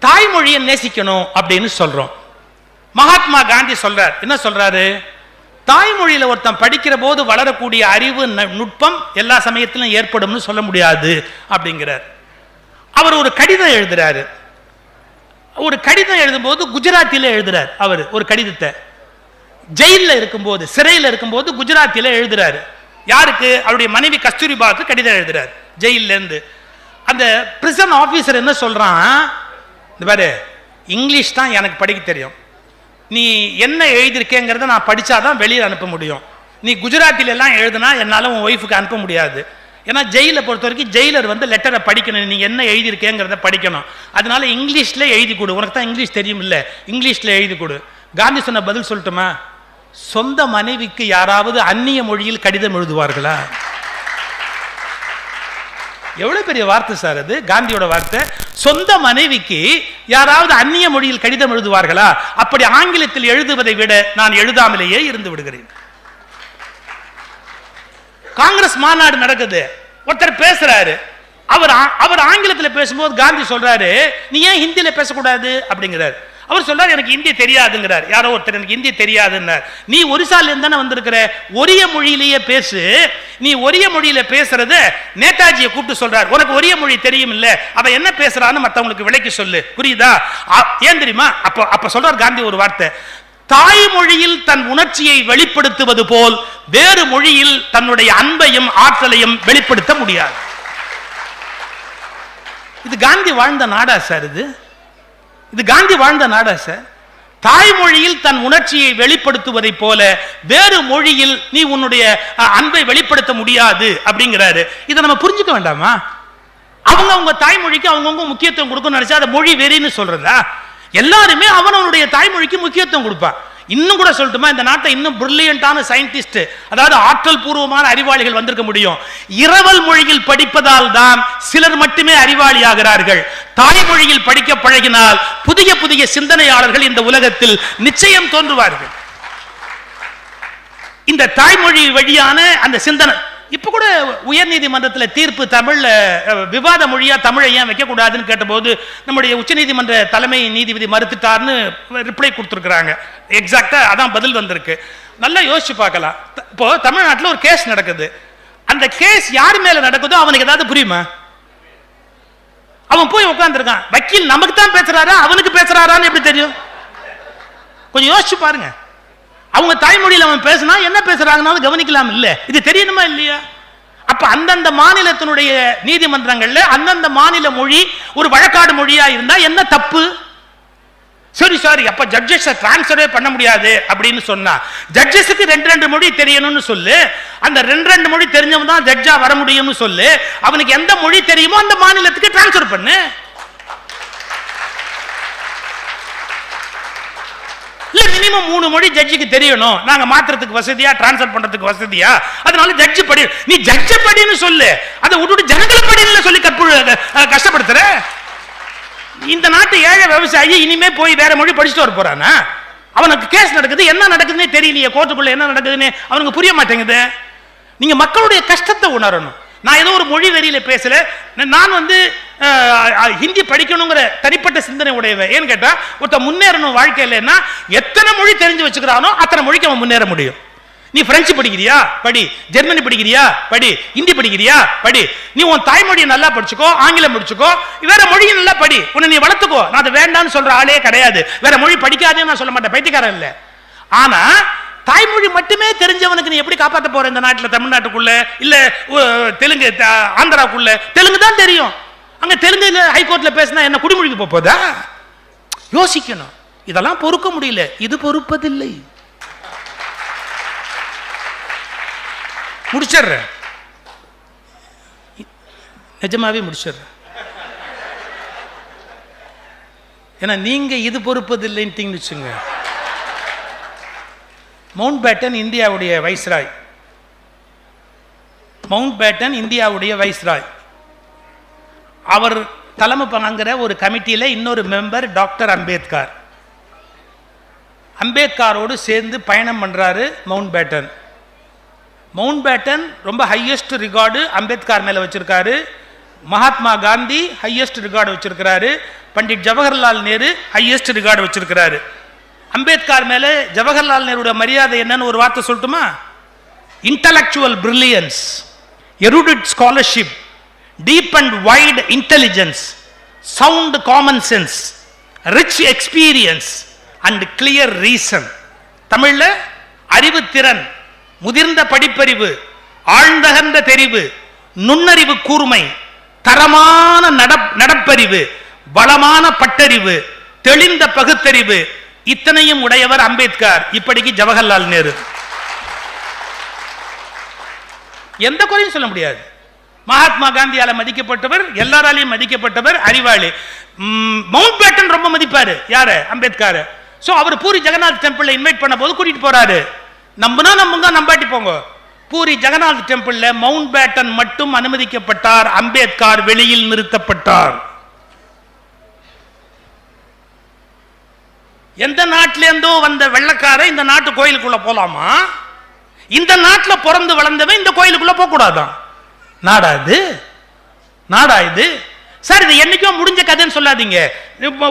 தாய்மொழியை நேசிக்கணும் அப்படின்னு சொல்றோம். மகாத்மா காந்தி சொல்றார். என்ன சொல்றாரு? தாய்மொழியில் ஒருத்தன் படிக்கிற போது வளரக்கூடிய அறிவு நுட்பம் எல்லா சமயத்திலும் ஏற்படும்னு சொல்ல முடியாது அப்படிங்கிறார். அவர் ஒரு கடிதம் எழுதுறாரு. ஒரு கடிதம் எழுதும்போது குஜராத்தியில் எழுதுறார் அவர் ஒரு கடிதத்தை. ஜெயிலில் இருக்கும்போது சிறையில் இருக்கும்போது குஜராத்தியில் எழுதுறாரு. யாருக்கு? அவருடைய மனைவி கஸ்தூரிபாவுக்கு கடிதம் எழுதுறாரு ஜெயில்ல இருந்து. அந்த பிரிசன் ஆஃபீஸர் என்ன சொல்றான்? இந்த பாரு இங்கிலீஷ் தான் எனக்கு படிக்க தெரியும். நீ என்ன எழுதியிருக்கேங்கிறத நான் படித்தா தான் வெளியில் அனுப்ப முடியும். நீ குஜராத்திலெல்லாம் எழுதுனா என்னால் உன் ஒய்ஃபுக்கு அனுப்ப முடியாது. ஏன்னா ஜெயிலை பொறுத்த வரைக்கும் ஜெயிலர் வந்து லெட்டரை படிக்கணும். நீ என்ன எழுதியிருக்கேங்கிறத படிக்கணும். அதனால இங்கிலீஷில் எழுதி கொடு. உனக்கு தான் இங்கிலீஷ் தெரியும் இல்லை இங்கிலீஷில் எழுதி கொடு. காந்தி சொன்ன பதில் சொல்லட்டுமா? சொந்த மனைவிக்கு யாராவது அந்நிய மொழியில் கடிதம் எழுதுவார்களா? எவ்வளோ பெரிய வார்த்தை சார் அது? காந்தியோட வார்த்தை. சொந்த மனைவிக்கு யாராவது அந்நிய மொழியில் கடிதம் எழுதுவார்களா? அப்படி ஆங்கிலத்தில் எழுதுவதை விட நான் எழுதாமலேயே இருந்து விடுகிறேன். காங்கிரஸ் மாநாடு நடக்குது. ஒருத்தர் பேசுறாரு. அவர் அவர் ஆங்கிலத்தில் பேசும்போது காந்தி சொல்றாரு நீ ஏன் ஹிந்தியில பேசக்கூடாது? அப்படிங்கிறாரு. அவர் சொல்றாரு எனக்கு இந்தி தெரியாதுங்கிறார். யாரோ ஒருத்தர் எனக்கு இந்தி தெரியாதுன்னார். நீ ஒரிசால இருந்து தானே வந்திருக்கிற? ஒரிய மொழியிலேயே பேசு. நீ ஒரிய மொழியில பேசுறத நேதாஜியை கூப்பிட்டு சொல்றார். உனக்கு ஒரிய மொழி தெரியும் இல்ல அவ என்ன பேசுறான்னு மத்தவங்களுக்கு விலைக்கு சொல்லு. புரியுதா? அ- ஏன் தெரியுமா? அப்ப அப்ப சொல்றார் காந்தி ஒரு வார்த்தை. தாய்மொழியில் தன் உணர்ச்சியை வெளிப்படுத்துவது போல் வேறு மொழியில் தன்னுடைய அன்பையும் ஆற்றலையும் வெளிப்படுத்த முடியாது. இது காந்தி வாழ்ந்த நாடா சார் இது? இது காந்தி வாழ்ந்த நாடா சார். தாய்மொழியில் தன் உணர்ச்சியை வெளிப்படுத்துவதைப் போல வேறு மொழியில் நீ உன்னுடைய அன்பை வெளிப்படுத்த முடியாது அப்படிங்கிறாரு. இதை நம்ம புரிஞ்சுக்க வேண்டாமா? அவங்க அவங்க தாய்மொழிக்கு அவங்கவுங்க முக்கியத்துவம் கொடுக்கணும்னு நினைச்சா அதை மொழி வெறின்னு சொல்றதா? எல்லாருமே அவனவனுடைய தாய்மொழிக்கு முக்கியத்துவம் கொடுப்பான் இன்னும் கூட சொல்லட்டுமா இந்த நாட்டை இன்னும் பிரில்லியண்டான சயின்டிஸ்ட் அதாவது ஆற்றல் பூர்வமான அறிவாளிகள் வந்திருக்க முடியும். இரவல் மொழியில் படிப்பதால் தான் சிலர் மட்டுமே அறிவாளி ஆகிறார்கள் தாய்மொழியில் படிக்க பழகினால் புதிய புதிய சிந்தனையாளர்கள் இந்த உலகத்தில் நிச்சயம் தோன்றுவார்கள். இந்த தாய்மொழி வழியான அந்த சிந்தனை இப்போ கூட உயர்நீதிமன்றத்தில் தீர்ப்பு தமிழில் விவாத மொழியாக தமிழை ஏன் வைக்கக்கூடாதுன்னு கேட்டபோது நம்முடைய உச்சநீதிமன்ற தலைமை நீதிபதி மறுத்துட்டார்னு ரிப்ளை கொடுத்துருக்குறாங்க. எக்ஸாக்டாக அதான் பதில் வந்திருக்கு. நல்லா யோசிச்சு பார்க்கலாம். இப்போது இப்போ தமிழ்நாட்டில் ஒரு கேஸ் நடக்குது. அந்த கேஸ் யார் மேலே நடக்குதோ அவனுக்கு ஏதாவது புரியுமா? அவன் போய் உட்காந்துருக்கான் வக்கீல் நமக்கு தான் பேசுறாரா? அவனுக்கு பேசுறாரான்னு எப்படி தெரியும்? கொஞ்சம் யோசிச்சு பாருங்க. அவங்க தாய்மொழியில் அவன் பேசினா என்ன பேசுறாங்கனாலும் கவனிக்கலாம் இல்ல. இது தெரியணுமா இல்லையா? அப்ப அந்தந்த மாநிலத்தினுடைய நீதிமன்றங்கள்ல அந்தந்த மாநில மொழி ஒரு வழக்காடு மொழியா இருந்தா என்ன தப்பு? சரி சாரி அப்ப ஜட்ஜஸ் டிரான்ஸ்ஃபரே பண்ண முடியாது அப்படின்னு சொன்னா ஜட்ஜஸுக்கு ரெண்டு ரெண்டு மொழி தெரியணும்னு சொல்லு. அந்த ரெண்டு ரெண்டு மொழி தெரிஞ்சவன் தான் ஜட்ஜா வர முடியும்னு சொல்லு. அவனுக்கு எந்த மொழி தெரியுமோ அந்த மாநிலத்துக்கு டிரான்ஸ்ஃபர் பண்ணு இல்ல மினிமம் மூணு மொழி ஜட்ஜுக்கு தெரியணும். நாங்க மாத்துறதுக்கு வசதியா டிரான்ஸ்ஃபர் பண்றதுக்கு வசதியா? அதனால ஜட்ஜு படி நீ ஜட்ஜ படின்னு சொல்லு. அதை விட்டுட்டு ஜனங்களை படின்னு சொல்லி கற்பு கஷ்டப்படுத்துற? இந்த நாட்டு ஏழை விவசாயி இனிமே போய் வேற மொழி படிச்சுட்டு வர போறானா? அவனுக்கு கேஸ் நடக்குது. என்ன நடக்குதுன்னே தெரியலையே. கோர்ட்டுக்குள்ள என்ன நடக்குதுன்னு அவனுக்கு புரிய மாட்டேங்குது. நீங்க மக்களுடைய கஷ்டத்தை உணரணும். நான் ஏதோ ஒரு மொழி வெறியில பேசல. நான் வந்து ஹிந்தி படிக்கணுங்கிற தனிப்பட்ட சிந்தனை உடையவன். ஏன்னு கேட்டா ஒருத்தன் முன்னேறணும் வாழ்க்கையிலன்னா எத்தனை மொழி தெரிஞ்சு வச்சுக்கிறானோ அத்தனை மொழிக்கு அவன் முன்னேற முடியும். நீ பிரெஞ்சு படிக்கிறியா? படி. ஜெர்மனி படிக்கிறியா? படி. ஹிந்தி படிக்கிறியா? படி. நீ உன் தாய்மொழியை நல்லா படிச்சுக்கோ ஆங்கிலம் படிச்சுக்கோ வேற மொழியை நல்லா படி. உன்னை நீ வளர்த்துக்கோ. நான் அதை வேண்டாம்னு சொல்ற ஆளே கிடையாது. வேற மொழி படிக்காதேன்னு நான் சொல்ல மாட்டேன். பைத்தியக்காரன் இல்ல. ஆனா தாய்மொழி மட்டுமே தெரிஞ்சவனுக்கு நீ எப்படி காப்பாற்ற போற இந்த நாட்டுல தமிழ்நாட்டுக்குள்ள? இல்ல தெலுங்கு ஆந்திராக்குள்ள? தெலுங்கு தான் தெரியும். அங்க தெலுங்குல ஹைகோர்ட்ல பேசினா என்ன குடிமொழிக்கு போதா? யோசிக்கணும். இதெல்லாம் பொறுக்க முடியல. இது பொறுப்பதில்லை. முடிச்சிடுறேன். நிஜமாவே முடிச்சிடுறேன். ஏன்னா நீங்க இது பொறுப்பதில்லைன்ட்டீங்கன்னு வச்சுங்க மவுண்ட் பேட்டன் இந்தியாவுடைய வைஸ்ராய் மவுண்ட் பேட்டன் இந்தியாவுடைய வைஸ்ராய் அவர் தலைமை பங்குற ஒரு கமிட்டியில் இன்னொரு மெம்பர் டாக்டர் அம்பேத்கர். அம்பேத்கரோடு சேர்ந்து பயணம் பண்ணுறாரு மவுண்ட் பேட்டன் மவுண்ட் பேட்டன் ரொம்ப ஹையஸ்ட் ரிகார்டு அம்பேத்கர் மேலே வச்சுருக்காரு. மகாத்மா காந்தி ஹையஸ்ட் ரிகார்டு வச்சுருக்கிறாரு. பண்டிட் ஜவஹர்லால் நேரு ஹையஸ்ட் ரிகார்டு வச்சுருக்கிறாரு. அம்பேத்கர் மேல ஜவஹர்லால் நேருடைய மரியாதை என்னன்னு ஒரு வார்த்தை சொல்லட்டுமா? Intellectual brilliance erudite scholarship deep and wide intelligence sound common sense rich experience and clear reason தமிழில் அறிவுத்திறன் முதிர்ந்த படிப்பறிவு ஆழ்ந்தகந்த தெரிவு நுண்ணறிவு கூர்மை தரமான நடப்பறிவு வளமான பட்டறிவு தெளிந்த பகுத்தறிவு இத்தனையும் உடையவர் அம்பேத்கர். இப்படிக்கு ஜவஹர்லால் நேரு. எந்த குறையும் சொல்ல முடியாது. மகாத்மா காந்தியால மதிக்கப்பட்டவர் எல்லாராலையும் மதிக்கப்பட்டவர் அறிவாளி. மவுண்ட் பேட்டன் ரொம்ப மதிப்பாரு. யாரு? அம்பேத்கர். ஸோ அவர் பூரி ஜெகநாத் டெம்பிள் இன்வைட் பண்ண போது கூட்டிட்டு போறாரு. நம்புனா நம்புங்க நம்பாட்டி போங்க. பூரி ஜெகநாத் டெம்பிள்ல மவுண்ட் பேட்டன் மட்டும் அனுமதிக்கப்பட்டார். அம்பேத்கர் வெளியில் நிறுத்தப்பட்டார். எந்த நாட்டிலேருந்தோ வந்த வெள்ளக்கார இந்த நாட்டு கோயிலுக்குள்ள போலாமா? இந்த நாட்டில் பிறந்து வளர்ந்தவன் இந்த கோயிலுக்குள்ள போகக்கூடாதான் நாடா இது? நாடா இது? சார் இது என்னைக்கோ முடிஞ்ச கதைன்னு சொல்லாதீங்க.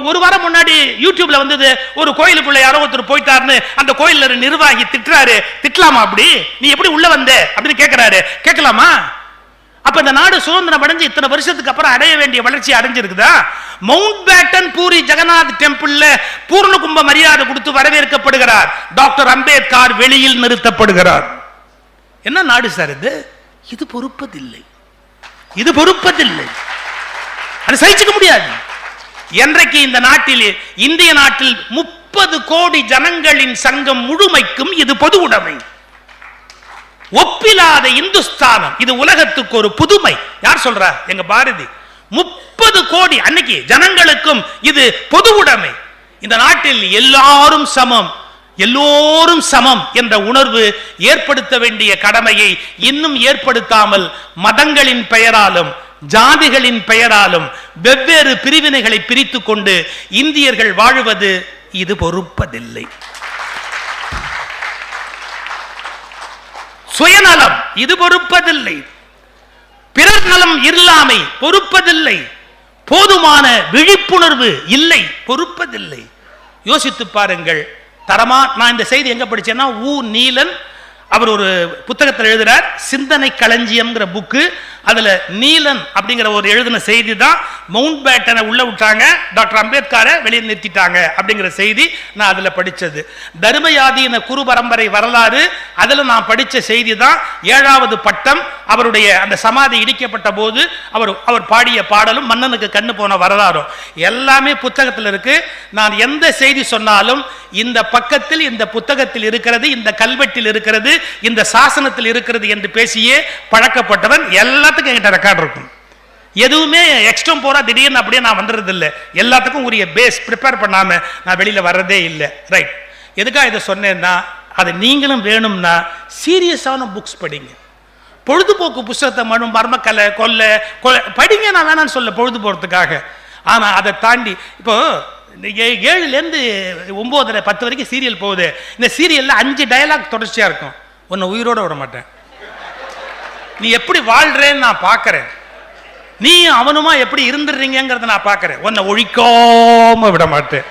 ஒரு வாரம் முன்னாடி யூடியூப்ல வந்தது ஒரு கோயிலுக்குள்ள யாரோ ஒருத்தர் போயிட்டாருன்னு அந்த கோயில்ல நிர்வாகி திட்டுறாரு. திட்டலாமா அப்படி? நீ எப்படி உள்ள வந்த? அப்படின்னு கேட்கிறாரு கேட்கலாமா? அப்ப இந்த நாடு சுதந்திரம் அடைஞ்சு இத்தனை வருஷத்துக்கு அப்புறம் அடைய வேண்டிய வளர்ச்சி அடைஞ்சிருக்குதா? மவுண்ட் பேட்டன் பூரி ஜெகநாத் டெம்பிள்ல பூர்ண கும்ப மரியாதை கொடுத்து வரவேற்கப்படுகிறார். டாக்டர் அம்பேத்கர் வெளியில் நிறுத்தப்படுகிறார். என்ன நாடு சார் இது? இது பொறுப்பதில்லை. இது பொறுப்பதில்லை. அது சகிச்சுக்க முடியாது. என்றைக்கு இந்த நாட்டில் இந்திய நாட்டில் முப்பது கோடி ஜனங்களின் சங்கம் முழுமைக்கும் இது பொது உடைமை. ஒப்பிலாத இந்துஸ்தானம். இது உலகத்துக்கு ஒரு புதுமை. யார் சொல்றா? எங்க பாரதி. முப்பது கோடி அன்னைக்கு ஜனங்களுக்கும் இது பொது உடைமை. இந்த நாட்டில் எல்லாரும் சமம். எல்லோரும் சமம் என்ற உணர்வு ஏற்படுத்த வேண்டிய கடமையை இன்னும் ஏற்படுத்தாமல் மதங்களின் பெயராலும் ஜாதிகளின் பெயராலும் வெவ்வேறு பிரிவினைகளை பிரித்து கொண்டு இந்தியர்கள் வாழுவது இது பொறுப்பதில்லை. சுயநலம். இது பொறுப்பதில்லை. பிறர் நலம் இல்லாமை பொறுப்பதில்லை. போதுமான விழிப்புணர்வு இல்லை பொறுப்பதில்லை. யோசித்து பாருங்கள். தரமா நான் இந்த செய்தி எங்க படிச்சேன்னா ஊ நீலன் அவர் ஒரு புத்தகத்தில் எழுதுறார் சிந்தனை களஞ்சியம்ங்கிற புக்கு அதில் நீலன் அப்படிங்கிற ஒரு எழுதின செய்தி தான் மவுண்ட் பேட்டனை உள்ள விட்டாங்க டாக்டர் அம்பேத்கரை வெளியே நிறுத்திட்டாங்க அப்படிங்கிற செய்தி நான் அதில் படித்தது தர்மயாதீன குரு பரம்பரை வரலாறு அதில் நான் படித்த செய்தி தான் ஏழாவது பட்டம் அவருடைய அந்த சமாதி இடிக்கப்பட்ட போது அவர் அவர் பாடிய பாடலும் மன்னனுக்கு கண்ணு போன வரலாறும். எல்லாமே புத்தகத்தில் இருக்கு. நான் எந்த செய்தி சொன்னாலும் இந்த பக்கத்தில் இந்த புத்தகத்தில் இருக்கிறது இந்த கல்வெட்டில் இருக்கிறது இந்த சாசனத்தில் இருக்கிறது என்று பேசியே பழக்கப்பட்டவன் எல்லாத்துக்கும் என்கிட்ட ரெக்கார்ட் இருக்கும். எதுவுமே எக்ஸ்ட்ரம் போறா திடீர்னு அப்படியே நான் வந்துடுறது இல்லை. எல்லாத்துக்கும் உரிய பேஸ் ப்ரிப்பேர் பண்ணாம நான் வெளியில வர்றதே இல்லை. ரைட் எதுக்காக இதை சொன்னேன்னா அது நீங்களும் வேணும்னா சீரியஸான புக்ஸ் படிங்க. பொழுதுபோக்கு புஸ்தகத்தை மனு மர்மக்கலை கொல்லை கொலை படிங்க நான் வேணாம்னு சொல்ல பொழுது போகிறதுக்காக ஆனால் அதை தாண்டி இப்போ இந்த ஏ- ஏழுலேருந்து ஒம்போதரை பத்து வரைக்கும் சீரியல் போகுது. இந்த சீரியலில் அஞ்சு டயலாக் தொடர்ச்சியாக இருக்கும். உன்னை உயிரோட விட மாட்டேன். நீ எப்படி வாழ்கிறேன்னு நான் பார்க்கறேன். நீ அவனுமா எப்படி இருந்துடுறீங்கிறத நான் பார்க்கறேன். உன்னை ஒழிக்காம விட மாட்டேன்.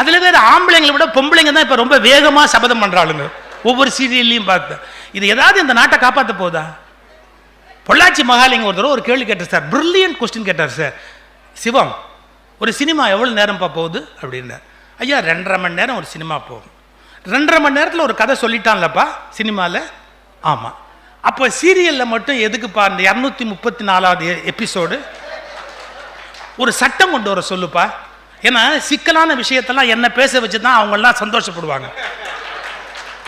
அதில் வேறு ஆம்பளைங்களை விட பொம்பளைங்க தான் இப்போ ரொம்ப வேகமாக சபதம் பண்ணுறாளுங்க ஒவ்வொரு சீரியல்லையும் பார்த்தேன் இது ஏதாவது இந்த நாட்டை காப்பாற்ற போதா? பொள்ளாச்சி மகாலிங்க ஒரு தடவை ஒரு கேள்வி கேட்டார் சார் பிரில்லியன்ட் கொஸ்டின் கேட்டார் சார். சிவம் ஒரு சினிமா எவ்வளோ நேரம்ப்பா போகுது? அப்படின்னார். ஐயா ரெண்டரை மணி நேரம் ஒரு சினிமா போகும். ரெண்டரை மணி நேரத்தில் ஒரு கதை சொல்லிட்டான்லப்பா சினிமாவில் ஆமாம் அப்போ சீரியலில் மட்டும் எதுக்குப்பா இந்த இரநூத்தி முப்பத்தி நாலாவது எபிசோடு ஒரு சட்டம் கொண்டு வர சொல்லுப்பா. ஏன்னா சிக்கலான விஷயத்தெல்லாம் என்ன பேச வச்சு தான் அவங்கெல்லாம் சந்தோஷப்படுவாங்க.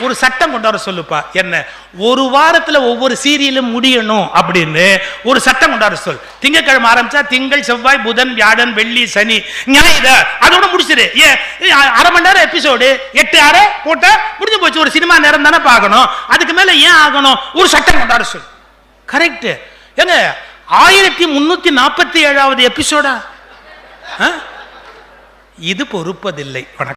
ஒரு சட்டம் கொண்டு வர சொல்லுப்பா. என்ன? ஒரு வாரத்துல ஒவ்வொரு சீரியலும் முடியணும் அப்படின்னு ஒரு சட்டம் கொண்டு வர சொல். திங்கட்கிழமை ஆரம்பிச்சா திங்கள் செவ்வாய் புதன் வியாழன் வெள்ளி சனி ஞாயிறு. அதோட முடிச்சிரு. ஏன்? அரை மணி நேரம் எபிசோடு எட்டு அரை போட்டா முடிஞ்சு போச்சு. ஒரு சினிமா நேரம் தானே பார்க்கணும். அதுக்கு மேல ஏன் ஆகணும்? ஒரு சட்டம் கொண்டு வர சொல். கரெக்ட் ஏங்க ஆயிரத்தி முன்னூத்தி நாற்பத்தி ஏழாவது எபிசோடா இது பொறுப்பதில்லை. வணக்கம்.